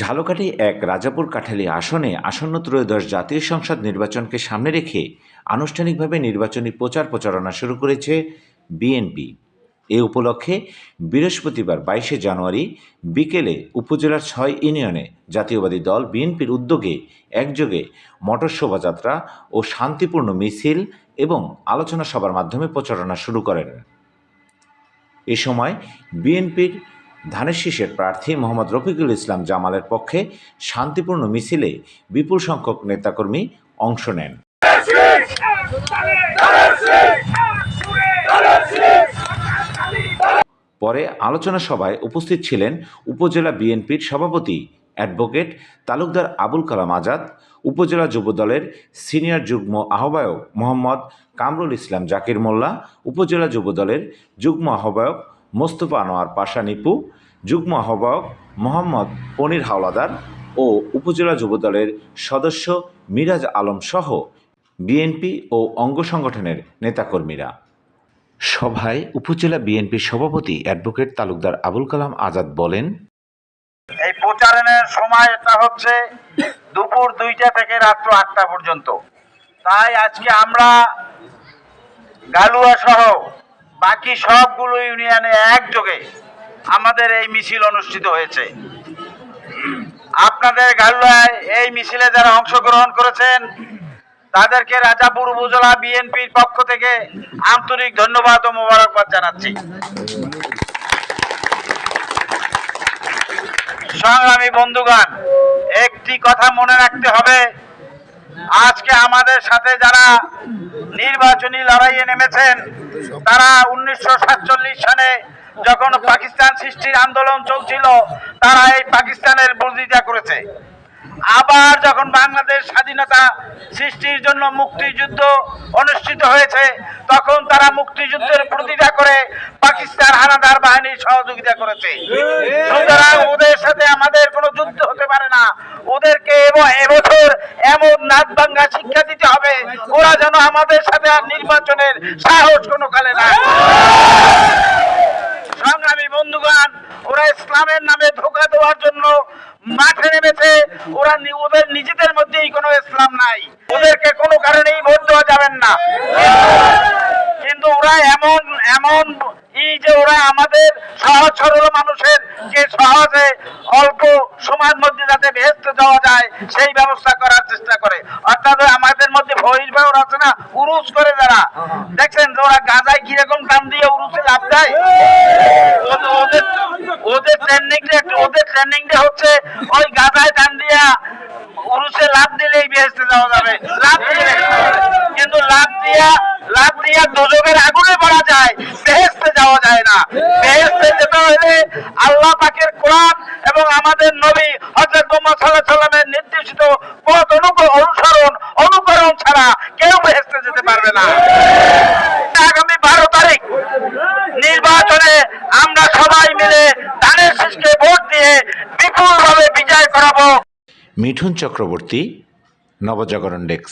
ঝালকাঠি এক রাজাপুর কাঠালী আসনে আসন্ন ত্রয়োদশ জাতীয় সংসদ নির্বাচনকে সামনে রেখে আনুষ্ঠানিকভাবে নির্বাচনী প্রচার প্রচারণা শুরু করেছে বিএনপি। এ উপলক্ষে বৃহস্পতিবার বাইশে জানুয়ারি বিকেলে উপজেলার ছয় ইউনিয়নে জাতীয়বাদী দল বিএনপির উদ্যোগে একযোগে মটর শোভাযাত্রা ও শান্তিপূর্ণ মিছিল এবং আলোচনা সভার মাধ্যমে প্রচারণা শুরু করেন। এ সময় বিএনপির ধানের শীষের প্রার্থী মোহাম্মদ রফিকুল ইসলাম জামালের পক্ষে শান্তিপূর্ণ মিছিলে বিপুল সংখ্যক নেতাকর্মী অংশ নেন। পরে আলোচনা সভায় উপস্থিত ছিলেন উপজেলা বিএনপির সভাপতি অ্যাডভোকেট তালুকদার আবুল কালাম আজাদ, উপজেলা যুবদলের সিনিয়র যুগ্ম আহ্বায়ক মোহাম্মদ কামরুল ইসলাম জাকির মোল্লা, উপজেলা যুবদলের যুগ্ম আহ্বায়ক মোস্তফা আনোয়ার পাশা নিপু, যুগ্ম আহ্বায়ক মোহাম্মদ পনির হাওলাদার ও উপজেলা যুবদলের সদস্য মিরাজ আলম সহ বিএনপি ও অঙ্গ সংগঠনের নেতাকর্মীরা। সভায় উপজেলা বিএনপির সভাপতি অ্যাডভোকেট তালুকদার আবুল কালাম আজাদ বলেন, এই প্রচারণের সময় এটা হচ্ছে দুপুর দুইটা থেকে রাত্র আটটা পর্যন্ত। তাই আজকে আমরা গালুয়া সহ বাকি সবগুলো ইউনিয়নে একযোগে আমাদের এই মিছিল অনুষ্ঠিত হয়েছে। আপনাদের গালুয়ায় এই মিছিলে যারা অংশগ্রহণ করেছেন, তাদেরকে রাজাপুর উপজেলা বিএনপির পক্ষ থেকে আন্তরিক ধন্যবাদ ও মোবারকবাদ জানাচ্ছি। সংগ্রামী বন্ধুগণ, একটি কথা মনে রাখতে হবে আজকে আমাদের সাথে যারা নির্বাচনী লড়াইয়ে নেমেছেন, তারা উনিশশো সাতচল্লিশ সালে যখন পাকিস্তান সৃষ্টির আন্দোলন চলছিল, তারা এই পাকিস্তানের বিরোধিতা করেছে। আবার যখন বাংলাদেশ স্বাধীনতা সৃষ্টির জন্য মুক্তিযুদ্ধ অনুষ্ঠিত হয়েছে, তখন তারা মুক্তিযুদ্ধের প্রতিটা করে পাকিস্তান হানাদার বাহিনীর সহযোগিতা করেছে। সুতরাং ওদের সাথে আমাদের কোনো যুদ্ধ হতে পারে না ওদেরকে এবং এবছর এমন নাচ ভাঙ্গা শিক্ষা দিতে হবে ওরা যেন আমাদের সাথে আর নির্বাচনের সাহস কোনো কালে না সংগ্রামী বন্ধুগণ, ওরা ইসলামের নামে ধোকা দেওয়ার জন্য মাঠে নেমেছে। ওরা ওদের নিজেদের মধ্যেই কোনো ইসলাম নাই। ওদেরকে কোনো কারণেই ভোট দেওয়া যাবেন না। কিন্তু ওরা এমন এমন এই যে ওরা আমাদের সহজ সরল মানুষের যে সহজে অল্প সময়ের মধ্যে যাতে ভেস্ত যাওয়া যায়, সেই ব্যবস্থা করার চেষ্টা করে। অর্থাৎ ওই আমাদের মধ্যে ভহির ভাবর আছে না উরুস করে যারা। দেখছেন ওরা গাজায় কীরকম দাম দিয়ে উরুসে লাভ দেয়? ওদের- ওদের ওদের ট্রেন্ডিং ওদের হচ্ছে ওই গাজায় দাম দিয়া উরুসে লাভ দিলেই বেহেস্তে যাওয়া যাবে। লাভ দিলে কিন্তু লাভ দিয়া লাভ দিয়া দোজকের আগুনে পড়া যায় বেহেস্তে যাওয়া যায় না। বেহেস্তে যেতে হলে আল্লাহ পাকের কোরআন এবং আমাদের নবী হযরত মুহাম্মদ সাল্লাল্লাহু আলাইহি সাল্লামের নির্দেশিত পথ অনুক- অনুকরণ ছাড়া কেউ বেহেস্তে যেতে পারবে না। আগামী বারো তারিখ নির্বাচনে আমরা সবাই মিলে ধানের শীষকে ভোট দিয়ে বিপুলভাবে বিজয় করাবো। মিঠুন চক্রবর্তী, নবজাগরণ ডেস্ক।